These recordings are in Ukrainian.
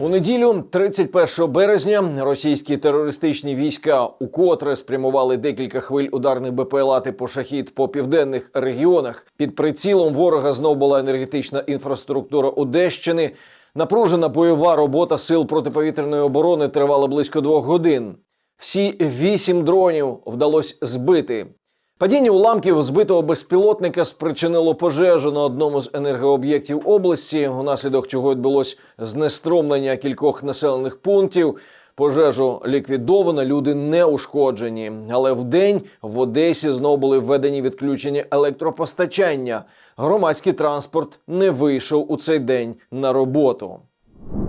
У неділю, 31 березня, російські терористичні війська укотре спрямували декілька хвиль ударних БПЛА типу «Шахід» по південних регіонах. Під прицілом ворога знов була енергетична інфраструктура Одещини. Напружена бойова робота сил протиповітряної оборони тривала близько двох годин. Всі вісім дронів вдалося збити. Падіння уламків збитого безпілотника спричинило пожежу на одному з енергооб'єктів області, унаслідок чого відбулось знеструмлення кількох населених пунктів. Пожежу ліквідовано, люди не ушкоджені. Але вдень в Одесі знову були введені відключення електропостачання. Громадський транспорт не вийшов у цей день на роботу.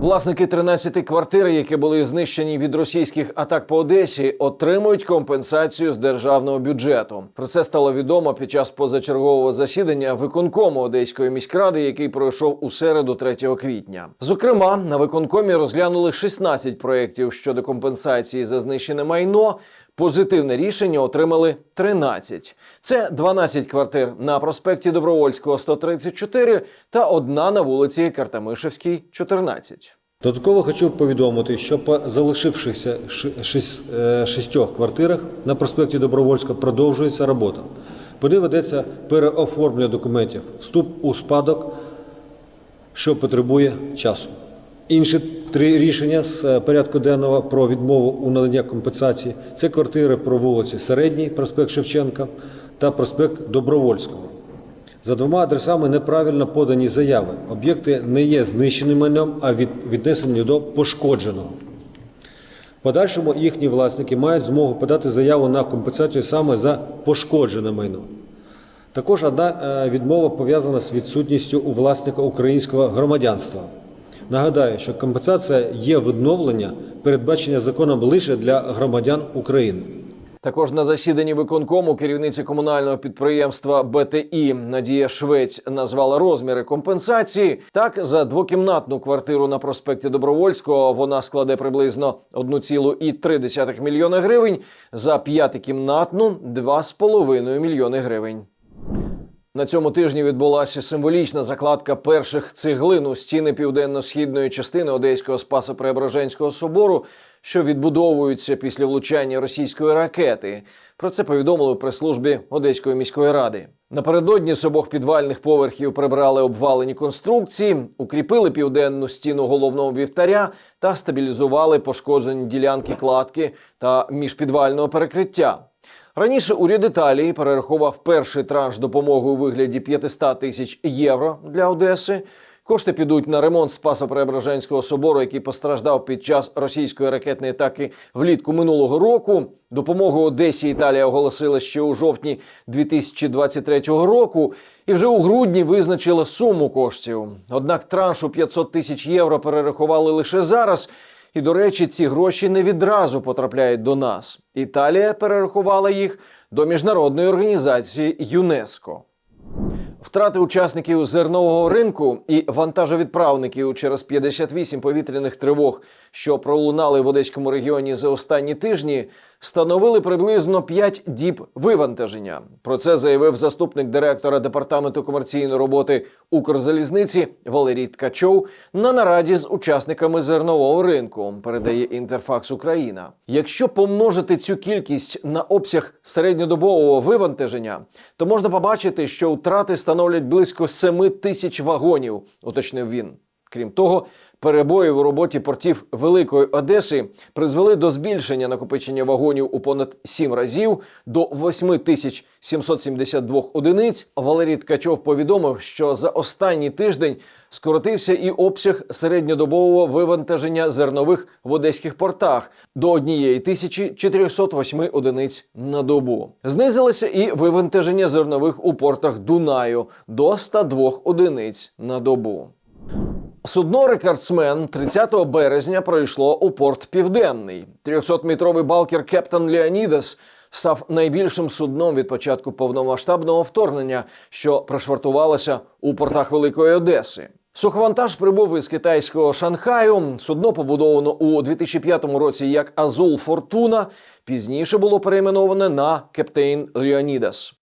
Власники 13 квартир, які були знищені від російських атак по Одесі, отримують компенсацію з державного бюджету. Про це стало відомо під час позачергового засідання виконкому Одеської міськради, який пройшов у середу 3 квітня. Зокрема, на виконкомі розглянули 16 проєктів щодо компенсації за знищене майно. Позитивне рішення отримали 13. Це 12 квартир на проспекті Добровольського 134 та одна на вулиці Картамишевській 14. Додатково хочу повідомити, що по залишившихся е, шістьох квартирах на проспекті Добровольська продовжується робота. Ним ведеться переоформлення документів, вступ у спадок, що потребує часу. Інші три рішення з е, порядку денного про відмову у наданні компенсації це квартири про вулиці Середній, проспект Шевченка та проспект Добровольського. За двома адресами неправильно подані заяви. Об'єкти не є знищеним майном, а віднесені до пошкодженого. В подальшому їхні власники мають змогу подати заяву на компенсацію саме за пошкоджене майно. Також одна е, відмова пов'язана з відсутністю у власника українського громадянства. Нагадаю, що компенсація є відновлення, передбачення законом лише для громадян України. Також на засіданні виконкому керівниця комунального підприємства БТІ Надія Швець назвала розміри компенсації. Так, за двокімнатну квартиру на проспекті Добровольського вона складе приблизно 1,3 мільйона гривень, за п'ятикімнатну 2,5 мільйони гривень. На цьому тижні відбулася символічна закладка перших цеглин у стіни південно-східної частини Одеського Спасо-Преображенського собору, що відбудовуються після влучання російської ракети. Про це повідомили у прес-службі Одеської міської ради. Напередодні з обох підвальних поверхів прибрали обвалені конструкції, укріпили південну стіну головного вівтаря та стабілізували пошкоджені ділянки кладки та міжпідвального перекриття. Раніше уряд Італії перерахував перший транш допомоги у вигляді 500 тисяч євро для Одеси. Кошти підуть на ремонт Спасо-Преображенського собору, який постраждав під час російської ракетної атаки влітку минулого року. Допомогу Одесі Італія оголосила ще у жовтні 2023 року, і вже у грудні визначила суму коштів. Однак траншу 500 тисяч євро перерахували лише зараз. І, до речі, ці гроші не відразу потрапляють до нас. Італія перерахувала їх до міжнародної організації ЮНЕСКО. Втрати учасників зернового ринку і вантажовідправників через 58 повітряних тривог, що пролунали в Одеському регіоні за останні тижні, становили приблизно 5 діб вивантаження. Про це заявив заступник директора департаменту комерційної роботи Укрзалізниці Валерій Ткачов на нараді з учасниками зернового ринку. Передає Інтерфакс Україна. Якщо помножити цю кількість на обсяг середньодобового вивантаження, то можна побачити, що втрати становлять близько 7 тисяч вагонів, уточнив він. Крім того, перебої у роботі портів Великої Одеси призвели до збільшення накопичення вагонів у понад 7 разів до 8772 одиниць. Валерій Ткачов повідомив, що за останній тиждень скоротився і обсяг середньодобового вивантаження зернових в одеських портах до 1408 одиниць на добу. Знизилося і вивантаження зернових у портах Дунаю до 102 одиниць на добу. Судно рекордсмен 30 березня пройшло у порт Південний. 300-метровий балкер Кептан Леонідас став найбільшим судном від початку повномасштабного вторгнення, що пришвартувалося у портах Великої Одеси. Суховантаж прибув із китайського Шанхаю. Судно побудовано у 2005 році як Азул Фортуна. Пізніше було перейменоване на Кептейн Леонідас.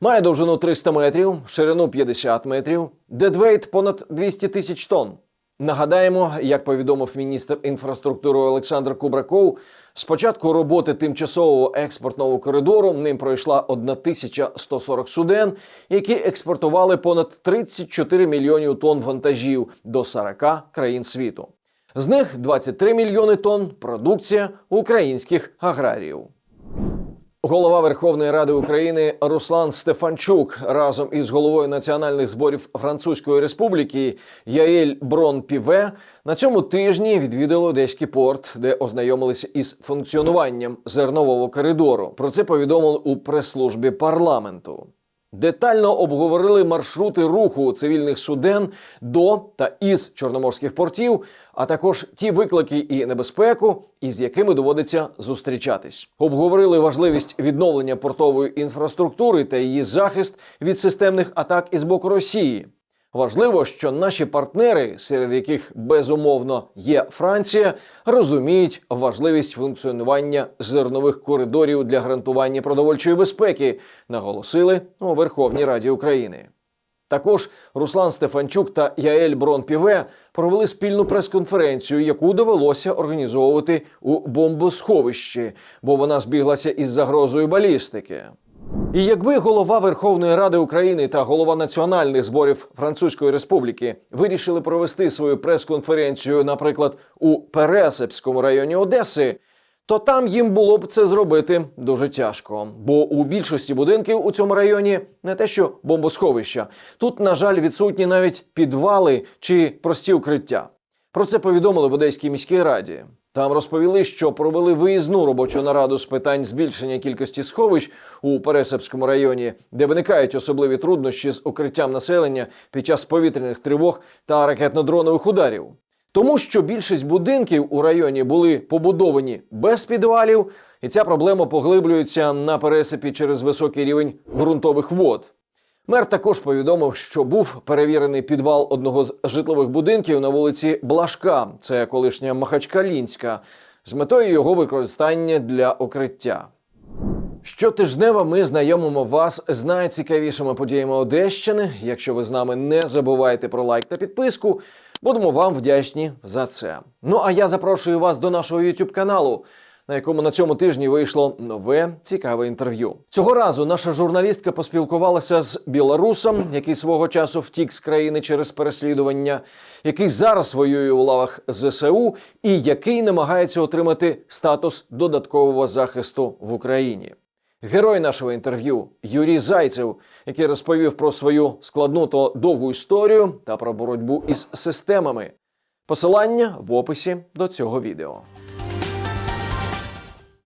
Має довжину 300 метрів, ширину 50 метрів, дедвейт понад 200 тисяч тонн. Нагадаємо, як повідомив міністр інфраструктури Олександр Кубраков, з початку роботи тимчасового експортного коридору ним пройшла 1140 суден, які експортували понад 34 мільйонів тонн вантажів до 40 країн світу. З них 23 мільйони тонн продукція українських аграріїв. Голова Верховної Ради України Руслан Стефанчук разом із головою національних зборів Французької Республіки Яель Брон Піве на цьому тижні відвідали Одеський порт, де ознайомилися із функціонуванням зернового коридору. Про це повідомили у прес-службі парламенту. Детально обговорили маршрути руху цивільних суден до та із чорноморських портів, а також ті виклики і небезпеку, із якими доводиться зустрічатись. Обговорили важливість відновлення портової інфраструктури та її захист від системних атак із боку Росії. Важливо, що наші партнери, серед яких безумовно є Франція, розуміють важливість функціонування зернових коридорів для гарантування продовольчої безпеки, наголосили у Верховній Раді України. Також Руслан Стефанчук та Яель Брон Піве провели спільну прес-конференцію, яку довелося організовувати у бомбосховищі, бо вона збіглася із загрозою балістики. І якби голова Верховної Ради України та голова національних зборів Французької Республіки вирішили провести свою прес-конференцію, наприклад, у Пересипському районі Одеси, то там їм було б це зробити дуже тяжко. Бо у більшості будинків у цьому районі не те, що бомбосховища. Тут, на жаль, відсутні навіть підвали чи прості укриття. Про це повідомили в Одеській міській раді. Там розповіли, що провели виїзну робочу нараду з питань збільшення кількості сховищ у Пересипському районі, де виникають особливі труднощі з укриттям населення під час повітряних тривог та ракетно-дронових ударів. Тому що більшість будинків у районі були побудовані без підвалів, і ця проблема поглиблюється на пересипі через високий рівень ґрунтових вод. Мер також повідомив, що був перевірений підвал одного з житлових будинків на вулиці Блашка, це колишня Махачкалінська, з метою його використання для укриття. Щотижнево ми знайомимо вас з найцікавішими подіями Одещини. Якщо ви з нами не забувайте про лайк та підписку, будемо вам вдячні за це. Ну а я запрошую вас до нашого YouTube каналу, на якому на цьому тижні вийшло нове цікаве інтерв'ю. Цього разу наша журналістка поспілкувалася з білорусом, який свого часу втік з країни через переслідування, який зараз воює у лавах ЗСУ і який намагається отримати статус додаткового захисту в Україні. Герой нашого інтерв'ю Юрій Зайцев, який розповів про свою складну та довгу історію та про боротьбу із системами. Посилання в описі до цього відео.